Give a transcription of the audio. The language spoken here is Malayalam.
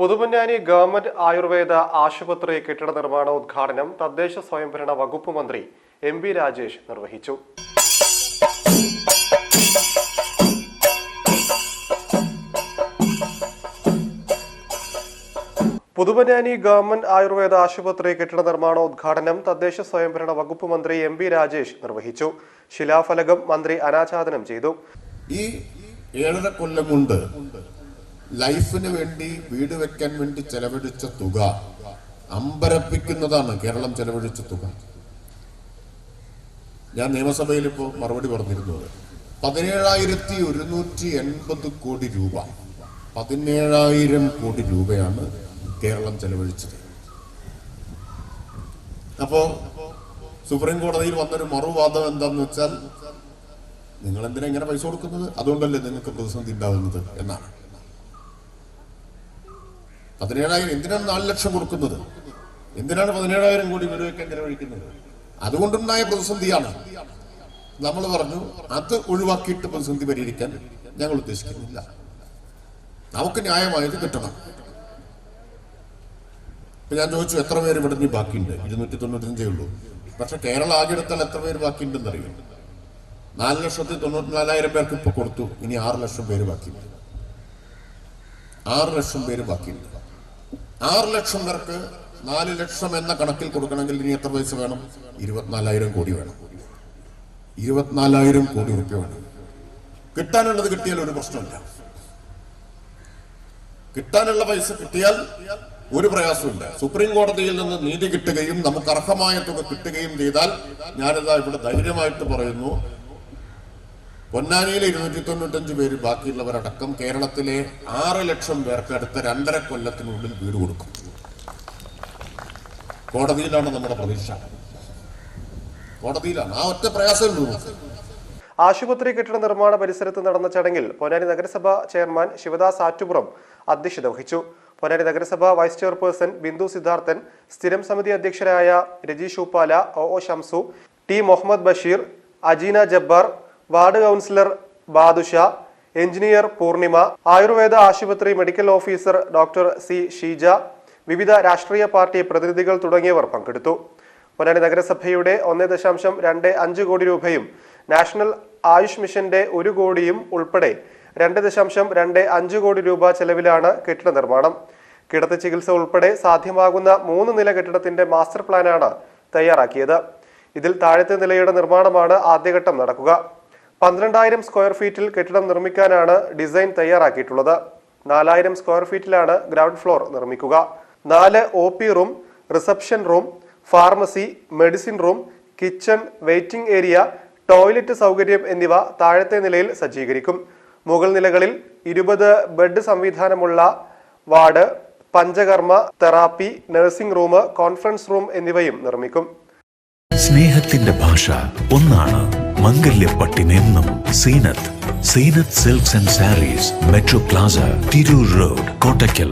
പുതുമഞ്ഞാനി ഗവൺമെന്റ് ആയുർവേദ ആശുപത്രി കെട്ടിട നിർമ്മാണ ഉദ്ഘാടനം തദ്ദേശ സ്വയംഭരണ വകുപ്പ് മന്ത്രി എം ബി രാജേഷ് നിർവഹിച്ചു. പുതുപന്നാനി ഗവൺമെന്റ് ആയുർവേദ ആശുപത്രി കെട്ടിട നിർമ്മാണ ഉദ്ഘാടനം തദ്ദേശ സ്വയംഭരണ വകുപ്പ് മന്ത്രി എം ബി രാജേഷ് നിർവഹിച്ചു. ശിലാഫലകം മന്ത്രി അനാച്ഛാദനം ചെയ്തു. ഈ കൊല്ലം കൊണ്ട് ലൈഫിന് വേണ്ടി വീട് വെക്കാൻ വേണ്ടി ചെലവഴിച്ച തുക അമ്പരപ്പിക്കുന്നതാണ് കേരളം ചെലവഴിച്ച തുക. ഞാൻ നിയമസഭയിൽ ഇപ്പോൾ മറുപടി പറഞ്ഞിരുന്നത് പതിനേഴായിരത്തി ഒരുന്നൂറ്റി എൺപത് കോടി രൂപ. പതിനേഴായിരം കോടി രൂപയാണ് കേരളം ചെലവഴിച്ചത്. അപ്പോ സുപ്രീം കോടതിയിൽ വന്നൊരു മറുവാദം എന്താന്ന് വെച്ചാൽ നിങ്ങൾ എന്തിനാ ഇങ്ങനെ പൈസ കൊടുക്കുന്നത്? അതുകൊണ്ടല്ലേ നിങ്ങൾക്ക് പ്രതിസന്ധി ഉണ്ടാകുന്നത് എന്നാണ്. പതിനേഴായിരം എന്തിനാണ് നാല് ലക്ഷം കൊടുക്കുന്നത്? എന്തിനാണ് പതിനേഴായിരം കോടി വീട് വെക്കാൻ ചെലവഴിക്കുന്നത്? അതുകൊണ്ടുണ്ടായ പ്രതിസന്ധിയാണ്. നമ്മൾ പറഞ്ഞു അത് ഒഴിവാക്കിയിട്ട് പ്രതിസന്ധി പരിഹരിക്കാൻ ഞങ്ങൾ ഉദ്ദേശിക്കുന്നില്ല. നമുക്ക് ന്യായമായത് കിട്ടണം. ഇപ്പൊ ഞാൻ ചോദിച്ചു എത്ര പേര് ഇവിടെ ഇനി ബാക്കിയുണ്ട്? ഇരുന്നൂറ്റി തൊണ്ണൂറ്റഞ്ചേ ഉള്ളൂ. പക്ഷെ കേരള ആകെ എടുത്താൽ എത്ര പേര് ബാക്കിയുണ്ടെന്ന് അറിയാം നാല് ലക്ഷത്തി തൊണ്ണൂറ്റി നാലായിരം പേർക്ക് ഇപ്പൊ കൊടുത്തു. ഇനി ആറ് ലക്ഷം പേര് ബാക്കിയുണ്ട്. ആറ് ലക്ഷം പേര് ബാക്കിയുണ്ട്. ആറ് ലക്ഷം പേർക്ക് നാല് ലക്ഷം എന്ന കണക്കിൽ കൊടുക്കണമെങ്കിൽ ഇനി എത്ര പൈസ വേണം? ഇരുപത്തിനാലായിരം കോടി വേണം. ഇരുപത്തിനാലായിരം കോടി റുപ്യ വേണം. കിട്ടാനുള്ളത് കിട്ടിയാൽ ഒരു പ്രശ്നമില്ല. കിട്ടാനുള്ള പൈസ കിട്ടിയാൽ ഒരു പ്രയാസമില്ല സുപ്രീം കോടതിയിൽ നിന്ന് നീതി കിട്ടുകയും നമുക്ക് അർഹമായ തുക കിട്ടുകയും ചെയ്താൽ ഞാനിതാ ഇവിടെ ധൈര്യമായിട്ട് പറയുന്നു. പൊന്നാനിയിലെ ഇരുന്നൂറ്റി തൊണ്ണൂറ്റഞ്ച് പേര് ബാക്കിയുള്ളവരടക്കം കേരളത്തിലെ ആറ് ലക്ഷം പേർക്ക് അടുത്ത രണ്ടര കൊല്ലത്തിനുള്ളിൽ വീട് കൊടുക്കും. കോടതിയിലാണ് നമ്മുടെ പ്രതീക്ഷ. കോടതിയിലാണ്. ആ ഒറ്റ പ്രയാസം ആശുപത്രി കെട്ടിട നിർമ്മാണ പരിസരത്ത് നടന്ന ചടങ്ങിൽ പൊന്നാനി നഗരസഭ ചെയർമാൻ ശിവദാസ് ആറ്റുപുറം അധ്യക്ഷത വഹിച്ചു. പൊന്നാനി നഗരസഭ വൈസ് ചെയർപേഴ്സൺ ബിന്ദു സിദ്ധാർത്ഥൻ സ്ഥിരം സമിതി അധ്യക്ഷരായ Rajeesh Uppala O O Shamsu T Muhammad Basheer Ajeena Jabbar ward councillor Badusha engineer Poornima Ayurveda ആശുപത്രി medical officer doctor C Sheeja വിവിധ രാഷ്ട്രീയ പാർട്ടി പ്രതിനിധികൾ തുടങ്ങിയവർ പങ്കെടുത്തു. പൊന്നാനി നഗരസഭയുടെ ഒന്ന് ദശാംശം രണ്ട് അഞ്ച് കോടി രൂപയും നാഷണൽ ആയുഷ് മിഷന്റെ ഒരു കോടിയും ഉൾപ്പെടെ രണ്ട് ദശാംശം രണ്ട് അഞ്ച് കോടി രൂപ ചെലവിലാണ് കെട്ടിട നിർമ്മാണം. കിടത്തി ചികിത്സ ഉൾപ്പെടെ സാധ്യമാകുന്ന മൂന്ന് നില കെട്ടിടത്തിന്റെ മാസ്റ്റർ പ്ലാനാണ് തയ്യാറാക്കിയത്. ഇതിൽ താഴത്തെ നിലയുടെ നിർമ്മാണമാണ് ആദ്യഘട്ടം നടക്കുക. പന്ത്രണ്ടായിരം സ്ക്വയർ ഫീറ്റിൽ കെട്ടിടം നിർമ്മിക്കാനാണ് ഡിസൈൻ തയ്യാറാക്കിയിട്ടുള്ളത്. നാലായിരം സ്ക്വയർ ഫീറ്റിലാണ് ഗ്രൗണ്ട് ഫ്ലോർ നിർമ്മിക്കുക. നാല് O P room reception room pharmacy medicine room kitchen waiting area toilet സൗകര്യം എന്നിവ താഴത്തെ നിലയിൽ സജ്ജീകരിക്കും. മുകൾ നിലകളിൽ ഇരുപത് bed സംവിധാനമുള്ള ward panchakarma therapy nursing room conference room എന്നിവയും നിർമ്മിക്കും. സ്നേഹത്തിന്റെ ഭാഷ ഒന്നാണ് മംഗല്യപ്പട്ടിനെന്നും Zeenath. Zeenath silks and sarees metro plaza Tirur road Kottakkal.